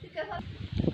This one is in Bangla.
ঠিক আছে।